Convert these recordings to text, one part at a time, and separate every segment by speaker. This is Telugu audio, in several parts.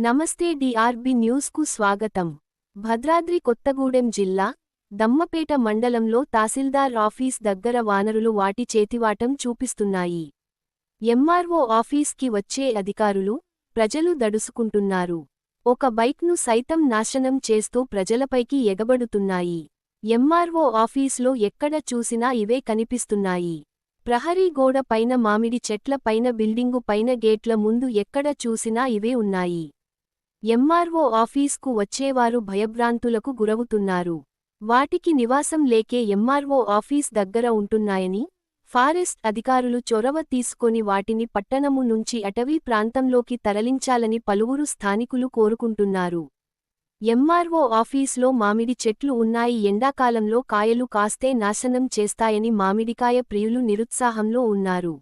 Speaker 1: నమస్తే డిఆర్బి న్యూస్కు స్వాగతం. భద్రాద్రి కొత్తగూడెం జిల్లా దమ్మపేట మండలంలో తహసీల్దార్ ఆఫీస్ దగ్గర వానరులు వాటి చేతివాటం చూపిస్తున్నాయి. ఎంఆర్ఓ ఆఫీస్కి వచ్చే అధికారులు ప్రజలు దడుసుకుంటున్నారు. ఒక బైక్ను సైతం నాశనం చేస్తూ ప్రజలపైకి ఎగబడుతున్నాయి. ఎంఆర్ఓ ఆఫీస్లో ఎక్కడ చూసినా ఇవే కనిపిస్తున్నాయి. ప్రహరీ గోడ పైన మామిడి చెట్ల పైన బిల్డింగు పైన గేట్ల ముందు ఎక్కడ చూసినా ఇవే ఉన్నాయి. ఎంఆర్ఓ ఆఫీస్కు వచ్చేవారు భయభ్రాంతులకు గురవుతున్నారు. వాటికి నివాసం లేకే ఎంఆర్ఓ ఆఫీస్ దగ్గర ఉంటున్నాయని ఫారెస్ట్ అధికారులు చొరవ తీసుకొని వాటిని పట్టణము నుంచి అటవీ ప్రాంతంలోకి తరలించాలని పలువురు స్థానికులు కోరుకుంటున్నారు. ఎంఆర్ఓ ఆఫీస్లో మామిడి చెట్లు ఉన్నాయి. ఎండాకాలంలో కాయలు కాస్తే నాశనం చేస్తాయని మామిడికాయ ప్రియులు నిరుత్సాహంలో ఉన్నారు.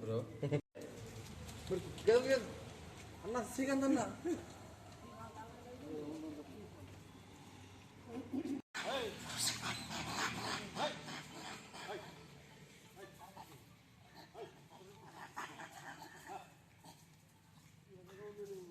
Speaker 2: బ్రో.
Speaker 3: అన్న శ్రీకాంత్ అన్న. Thank.